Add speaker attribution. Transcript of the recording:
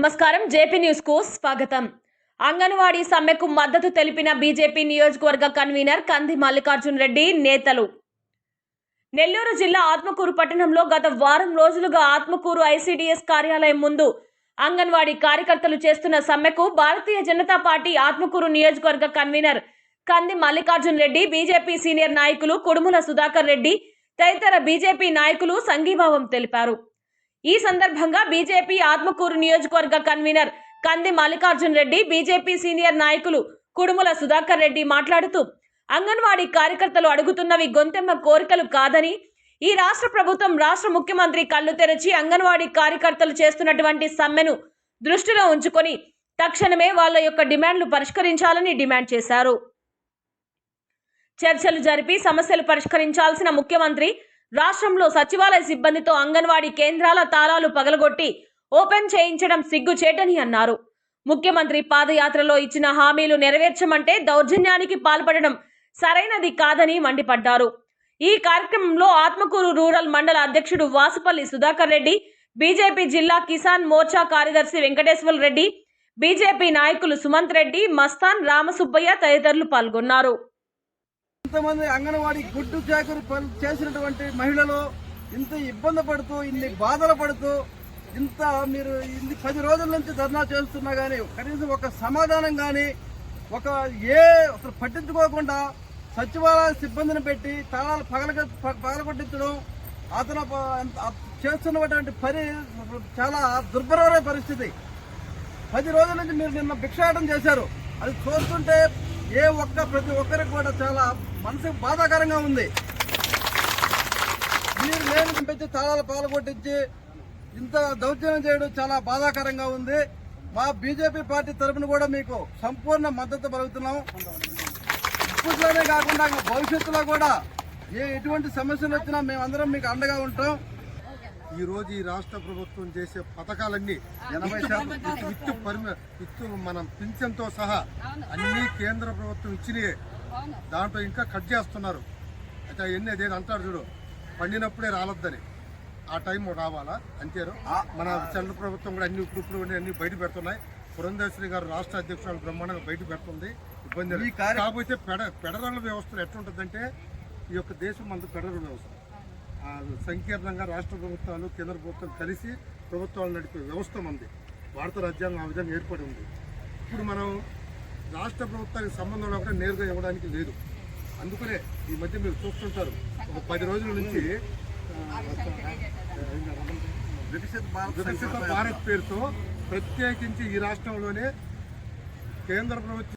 Speaker 1: నమస్కారం. జేపీ న్యూస్కు స్వాగతం. అంగన్వాడీ సమ్మెకు మద్దతు తెలిపిన బీజేపీ నియోజకవర్గ కన్వీనర్ కంది మల్లికార్జున్ రెడ్డి నేతలు. నెల్లూరు జిల్లా ఆత్మకూరు పట్టణంలో గత వారం రోజులుగా ఆత్మకూరు ఐసీడీఎస్ కార్యాలయం ముందు అంగన్వాడీ కార్యకర్తలు చేస్తున్న సమ్మెకు భారతీయ జనతా పార్టీ ఆత్మకూరు నియోజకవర్గ కన్వీనర్ కంది మల్లికార్జున్ రెడ్డి బీజేపీ సీనియర్ నాయకులు కుడుముల సుధాకర్ రెడ్డి తదితర బీజేపీ నాయకులు సంఘీభావం తెలిపారు. ఈ సందర్భంగా బీజేపీ ఆత్మకూరు నియోజకవర్గ కన్వీనర్ కంది మల్లికార్జున్ రెడ్డి బీజేపీ సీనియర్ నాయకులు కుడుముల సుధాకర్ రెడ్డి మాట్లాడుతూ అంగన్వాడీ కార్యకర్తలు అడుగుతున్నవి గొంతెమ్మ కోరికలు కాదని ఈ రాష్ట్ర ప్రభుత్వం రాష్ట్ర ముఖ్యమంత్రి కళ్ళు తెరచి అంగన్వాడీ కార్యకర్తలు చేస్తున్నటువంటి సమ్మెను దృష్టిలో ఉంచుకొని తక్షణమే వాళ్ళ యొక్క డిమాండ్లు పరిష్కరించాలని డిమాండ్ చేశారు. చర్చలు జరిపి సమస్యలు పరిష్కరించాల్సిన ముఖ్యమంత్రి రాష్ట్రంలో సచివాలయ సిబ్బందితో అంగన్వాడీ కేంద్రాల తాళాలు పగలగొట్టి ఓపెన్ చేయించడం సిగ్గుచేటని అన్నారు. ముఖ్యమంత్రి పాదయాత్రలో ఇచ్చిన హామీలు నెరవేర్చమంటే దౌర్జన్యానికి పాల్పడడం సరైనది కాదని మండిపడ్డారు. ఈ కార్యక్రమంలో ఆత్మకూరు రూరల్ మండల అధ్యక్షుడు వాసుపల్లి సుధాకర్ రెడ్డి బీజేపీ జిల్లా కిసాన్ మోర్చా కార్యదర్శి వెంకటేశ్వర రెడ్డి బీజేపీ నాయకులు సుమంత్ రెడ్డి మస్తాన్ రామసుబ్బయ్య తదితరులు పాల్గొన్నారు.
Speaker 2: ఇంతమంది అంగన్వాడీ గుడ్డు చాకరి చేసినటువంటి మహిళలు ఇంత ఇబ్బంది పడుతూ ఇన్ని బాధలు పడుతూ ఇంత మీరు ఇన్ని పది రోజుల నుంచి ధర్నా చేస్తున్నా కానీ కనీసం ఒక సమాధానం కానీ ఒక ఏ అసలు పట్టించుకోకుండా సచివాలయ సిబ్బందిని పెట్టి తాళాలు పగల పగలగొట్టించడం అతను చేస్తున్నటువంటి పని చాలా దుర్భరమైన పరిస్థితి. పది రోజుల నుంచి మీరు నిన్న భిక్షాటం చేశారు. అది చూస్తుంటే ఏ ఒక్క ప్రతి ఒక్కరికి కూడా చాలా మనసుకు బాధాకరంగా ఉంది. మీరు లేని పెంచి తాళాలు పాల్గొట్టించి ఇంత దౌర్జన్యం చేయడం చాలా బాధాకరంగా ఉంది. మా బీజేపీ పార్టీ తరఫున కూడా మీకు సంపూర్ణ మద్దతు పలుకుతున్నాం. ఇప్పట్లోనే కాకుండా భవిష్యత్తులో కూడా ఏ ఎటువంటి సమస్యలు వచ్చినా మేమందరం మీకు అండగా ఉంటాం.
Speaker 3: ఈ రోజు ఈ రాష్ట్ర ప్రభుత్వం చేసే పథకాలన్నీ
Speaker 2: ఎనభై శాతం
Speaker 3: విత్తు విత్తు పరిమ విత్తు మనం పింఛన్తో సహా అన్ని కేంద్ర ప్రభుత్వం ఇచ్చినాయి. దాంట్లో ఇంకా కట్ చేస్తున్నారు. అయితే అవన్నీ అదేది అంటారు చూడు. పండినప్పుడే రాలొద్దని. ఆ టైం రావాలా? అంతేరు మన చంద్ర ప్రభుత్వం కూడా అన్ని ఇప్పుడు ఇప్పుడు అన్ని బయట పెడుతున్నాయి. పురంధేశ్వరి గారు రాష్ట్ర అధ్యక్షురాలు బ్రహ్మాండంగా బయట పెడుతుంది. ఇబ్బంది కాకపోతే పెడ పెడరల వ్యవస్థలు ఎట్లుంటుందంటే ఈ యొక్క దేశం మనకు పెడరల వ్యవస్థ. సంకీర్ణంగా రాష్ట్ర ప్రభుత్వాలు కేంద్ర ప్రభుత్వం కలిసి ప్రభుత్వాలు నడిపే వ్యవస్థ ఉంది భారత రాజ్యాంగం ఆ విధంగా ఏర్పడి ఉంది. ఇప్పుడు మనం రాష్ట్ర ప్రభుత్వానికి సంబంధం లేకుండా నేరుగా ఇవ్వడానికి లేదు. అందుకనే ఈ మధ్య మీరు చూస్తుంటారు. ఒక పది రోజుల నుంచి
Speaker 2: వికసిత
Speaker 3: భారత్ పేరుతో ప్రత్యేకించి ఈ రాష్ట్రంలోనే కేంద్ర ప్రభుత్వం